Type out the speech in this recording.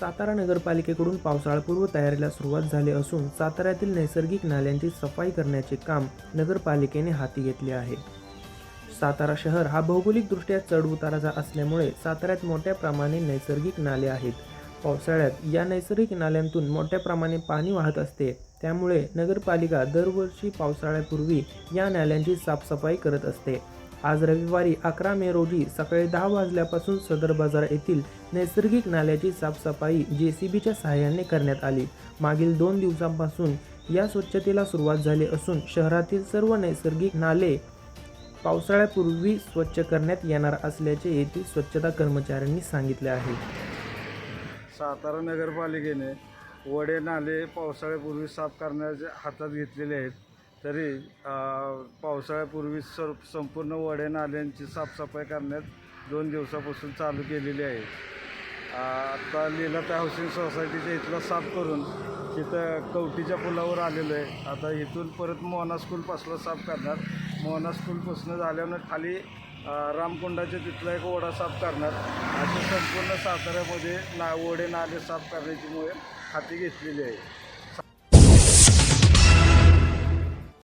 सातारा नगरपालिकेकडून पावसाळापूर्व तयारीला सुरुवात झाली असून साताऱ्यातील नैसर्गिक नाल्यांची सफाई करण्याचे काम नगरपालिकेने हाती घेतले आहे. सातारा शहर हा भौगोलिकदृष्ट्या चढउताराचा असल्यामुळे साताऱ्यात मोठ्या प्रमाणे नैसर्गिक नाले आहेत. पावसाळ्यात या नैसर्गिक नाल्यांतून मोठ्या प्रमाणे पाणी वाहत असते. त्यामुळे नगरपालिका दरवर्षी पावसाळ्यापूर्वी या नाल्यांची साफसफाई करत असते. आज रविवारी अकरा मे रोजी सकाळी दहा वाजल्यापासून सदर बाजार येथील नैसर्गिक नाल्याची साफसफाई जे सी बीच्या सहाय्याने करण्यात आली. मागील दोन दिवसांपासून या स्वच्छतेला सुरुवात झाली असून शहरातील सर्व नैसर्गिक नाले पावसाळ्यापूर्वी स्वच्छ करण्यात येणार असल्याचे येथील स्वच्छता कर्मचाऱ्यांनी सांगितले आहे. सातारा नगरपालिकेने वडे नाले पावसाळ्यापूर्वी साफ करण्याचे हातात घेतलेले आहेत. तरी पावसाळ्यापूर्वी सर संपूर्ण वडे नाल्यांची साफसफाई करण्यात दोन दिवसापासून चालू केलेली आहे. आत्ता आता लीलाताई हाऊसिंग सोसायटीच्या इथला साफ करून तिथं कवटीच्या पुलावर आलेलो आहे. आता इथून परत मोहना स्कूलपासला साफ करणार. मोहना स्कूलपासून झाल्यानं खाली रामकुंडाच्या तिथला एक ओढा साफ करणार. असे संपूर्ण साताऱ्यामध्ये ना ओढे नाले साफ करण्याची मोहीम हाती घेतलेली आहे.